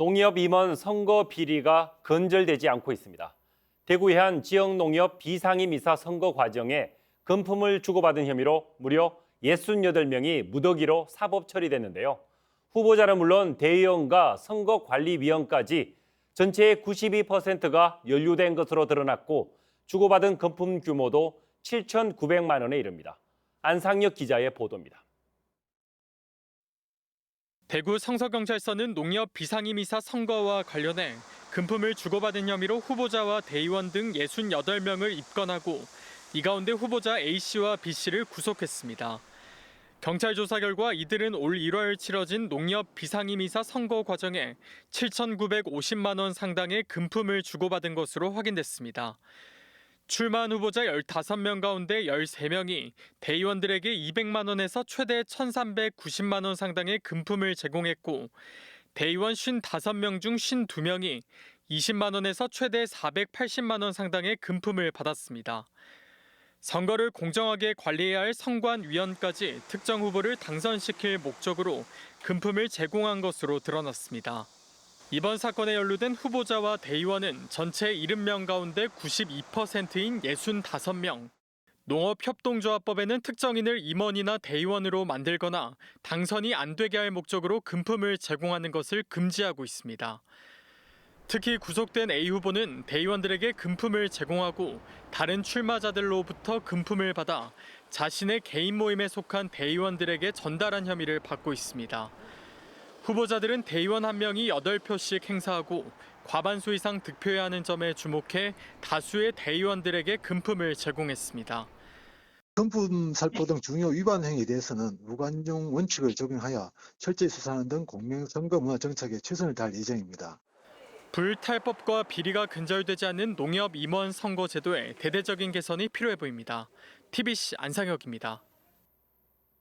농협 임원 선거 비리가 건절되지 않고 있습니다. 대구의 한 지역 농협 비상임 이사 선거 과정에 금품을 주고받은 혐의로 무려 68명이 무더기로 사법 처리됐는데요. 후보자는 물론 대의원과 선거관리위원까지 전체의 92%가 연루된 것으로 드러났고 주고받은 금품 규모도 7,900만 원에 이릅니다. 안상혁 기자의 보도입니다. 대구 성서경찰서는 농협 비상임이사 선거와 관련해 금품을 주고받은 혐의로 후보자와 대의원 등 68명을 입건하고 이 가운데 후보자 A씨와 B씨를 구속했습니다. 경찰 조사 결과 이들은 올 1월 치러진 농협 비상임이사 선거 과정에 7,950만 원 상당의 금품을 주고받은 것으로 확인됐습니다. 출마한 후보자 15명 가운데 13명이 대의원들에게 200만 원에서 최대 1,390만 원 상당의 금품을 제공했고 대의원 55명 중 52명이 20만 원에서 최대 480만 원 상당의 금품을 받았습니다. 선거를 공정하게 관리해야 할 선관위원까지 특정 후보를 당선시킬 목적으로 금품을 제공한 것으로 드러났습니다. 이번 사건에 연루된 후보자와 대의원은 전체 70명 가운데 92%인 65명. 농업협동조합법에는 특정인을 임원이나 대의원으로 만들거나 당선이 안 되게 할 목적으로 금품을 제공하는 것을 금지하고 있습니다. 특히 구속된 A 후보는 대의원들에게 금품을 제공하고 다른 출마자들로부터 금품을 받아 자신의 개인 모임에 속한 대의원들에게 전달한 혐의를 받고 있습니다. 후보자들은 대의원 한 명이 8표씩 행사하고 과반수 이상 득표해야 하는 점에 주목해 다수의 대의원들에게 금품을 제공했습니다. 금품 살포 등 중요 위반 행위에 대해서는 무관용 원칙을 적용하여 철저히 수사하는 등 공명 선거 문화 정책에 최선을 다할 예정입니다. 불탈법과 비리가 근절되지 않는 농협 임원 선거 제도에 대대적인 개선이 필요해 보입니다. TBC 안상혁입니다.